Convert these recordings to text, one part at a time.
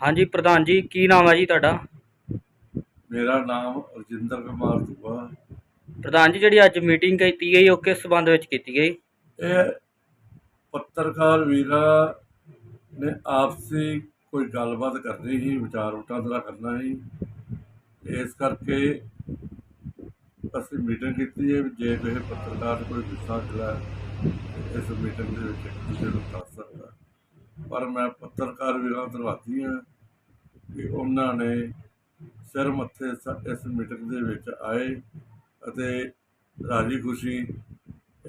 ਹਾਂਜੀ ਪ੍ਰਧਾਨ ਜੀ ਕੀ ਨਾਮ ਹੈ ਜੀ ਤੁਹਾਡਾ? ਮੇਰਾ ਨਾਮ ਰਜਿੰਦਰ ਕੁਮਾਰ ਦੁਆ। ਪ੍ਰਧਾਨ ਜੀ ਜਿਹੜੀ ਅੱਜ ਮੀਟਿੰਗ ਕੀਤੀ ਗਈ ਉਹ ਕਿਸ ਸਬੰਧ ਵਿੱਚ ਕੀਤੀ ਗਈ? ਇਹ ਪੱਤਰਕਾਰ ਵੀਰਾਂ ਨੇ ਆਪਸੀ ਕੋਈ ਗੱਲਬਾਤ ਕਰਨੀ ਸੀ ਵਿਚਾਰ ਵਟਾਂਦਰਾ ਕਰਨਾ ਸੀ। ਇਸ ਕਰਕੇ ਅਸੀਂ ਮੀਟਿੰਗ ਕੀਤੀ ਹੈ ਜੇ ਕਿਸੇ ਪੱਤਰਕਾਰ ਕੋਈ ਗੁੱਸਾ ਖਿਲਾ ਇਸ ਮੀਟਿੰਗ ਦੇ ਵਿੱਚ ਦੂਜੇ ਨੂੰ ਦੱਸ ਸਕਦਾ ਪਰ ਮੈਂ ਪੱਤਰਕਾਰ ਵੀਰਾਂ ਧੰਨਵਾਦੀ ਹਾਂ ਕਿ ਉਹਨਾਂ ਨੇ ਸਿਰ ਮੱਥੇ ਇਸ ਮੀਟਿੰਗ ਦੇ ਵਿੱਚ ਆਏ ਅਤੇ ਰਾਜੀ ਖੁਸ਼ੀ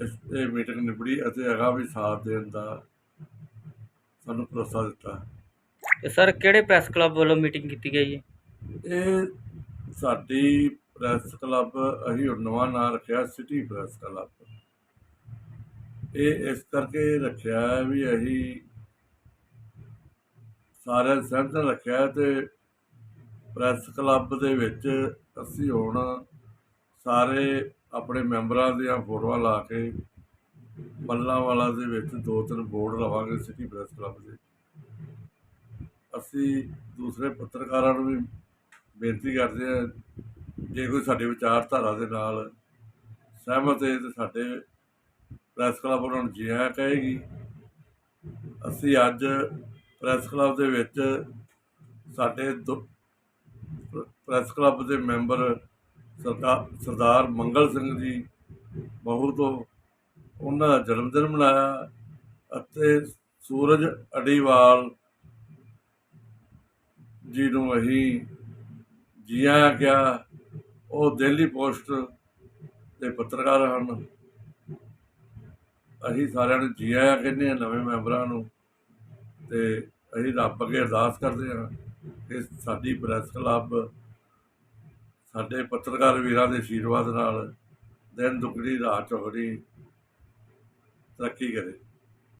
ਇਸ ਇਹ ਮੀਟਿੰਗ ਨਿਬੜੀ ਅਤੇ ਅਗਾਂਹ ਵੀ ਸਾਥ ਦੇਣ ਦਾ ਸਾਨੂੰ ਭਰੋਸਾ ਦਿੱਤਾ। ਤੇ ਸਰ ਕਿਹੜੇ ਪ੍ਰੈਸ ਕਲੱਬ ਵੱਲੋਂ ਮੀਟਿੰਗ ਕੀਤੀ ਗਈ ਹੈ? ਇਹ ਸਾਡੀ ਪ੍ਰੈਸ ਕਲੱਬ ਅਸੀਂ ਹੁਣ ਨਵਾਂ ਨਾਂ ਰੱਖਿਆ ਸਿਟੀ ਪ੍ਰੈਸ ਕਲੱਬ। ਇਹ ਇਸ ਕਰਕੇ ਰੱਖਿਆ ਹੈ ਵੀ ਅਸੀਂ ਸਾਰਿਆਂ ਸਹਿਮਤ ਰੱਖਿਆ ਹੈ ਤੇ ਪ੍ਰੈਸ ਕਲੱਬ ਦੇ ਵਿੱਚ ਅਸੀਂ ਹੁਣ ਸਾਰੇ ਆਪਣੇ ਮੈਂਬਰਾਂ ਦੀਆਂ ਫੋਟੋਆਂ ਲਾ ਕੇ ਮੱਲਾਂ ਵਾਲਾ ਦੇ ਵਿੱਚ ਦੋ ਤਿੰਨ ਬੋਰਡ ਲਵਾਂਗੇ ਸਿਟੀ ਪ੍ਰੈਸ ਕਲੱਬ ਦੇ। ਅਸੀਂ ਦੂਸਰੇ ਪੱਤਰਕਾਰਾਂ ਨੂੰ ਵੀ ਬੇਨਤੀ ਕਰਦੇ ਹਾਂ, ਜੇ ਕੋਈ ਸਾਡੇ ਵਿਚਾਰਧਾਰਾ ਦੇ ਨਾਲ ਸਹਿਮਤ ਹੈ ਤੇ ਸਾਡੇ ਪ੍ਰੈਸ ਕਲੱਬ ਉਹਨਾਂ ਨੂੰ ਜੀ ਆਇਆਂ ਕਹੇਗੀ। ਅਸੀਂ ਅੱਜ ਪ੍ਰੈਸ ਕਲੱਬ ਦੇ ਵਿੱਚ ਸਾਡੇ ਦੋ ਪ੍ਰੈਸ ਕਲੱਬ ਦੇ ਮੈਂਬਰ ਸਰਦਾਰ ਸਰਦਾਰ ਮੰਗਲ ਸਿੰਘ ਜੀ ਬਹੂ ਤੋਂ ਉਹਨਾਂ ਦਾ ਜਨਮ ਦਿਨ ਮਨਾਇਆ ਅਤੇ ਸੂਰਜ ਅਡੀਵਾਲ ਜੀ ਨੂੰ ਅਸੀਂ ਜੀਆਂ ਕਿਹਾ, ਉਹ ਦਿੱਲੀ ਪੋਸਟ ਦੇ ਪੱਤਰਕਾਰ ਹਨ। ਅਸੀਂ ਸਾਰਿਆਂ ਨੂੰ ਜੀ ਆਇਆਂ ਕਹਿੰਦੇ ਹਾਂ, ਨਵੇਂ ਮੈਂਬਰਾਂ ਨੂੰ। ਤੇ ਅਸੀਂ ਰੱਬ ਅੱਗੇ ਅਰਦਾਸ ਕਰਦੇ ਹਾਂ ਕਿ ਸਾਡੀ ਪ੍ਰੈਸ ਕਲੱਬ ਸਾਡੇ ਪੱਤਰਕਾਰ ਵੀਰਾਂ ਦੇ ਆਸ਼ੀਰਵਾਦ ਨਾਲ ਦਿਨ ਦੁਗਣੀ, ਰਾਤ ਚੌਗਣੀ ਤਰੱਕੀ ਕਰੇ।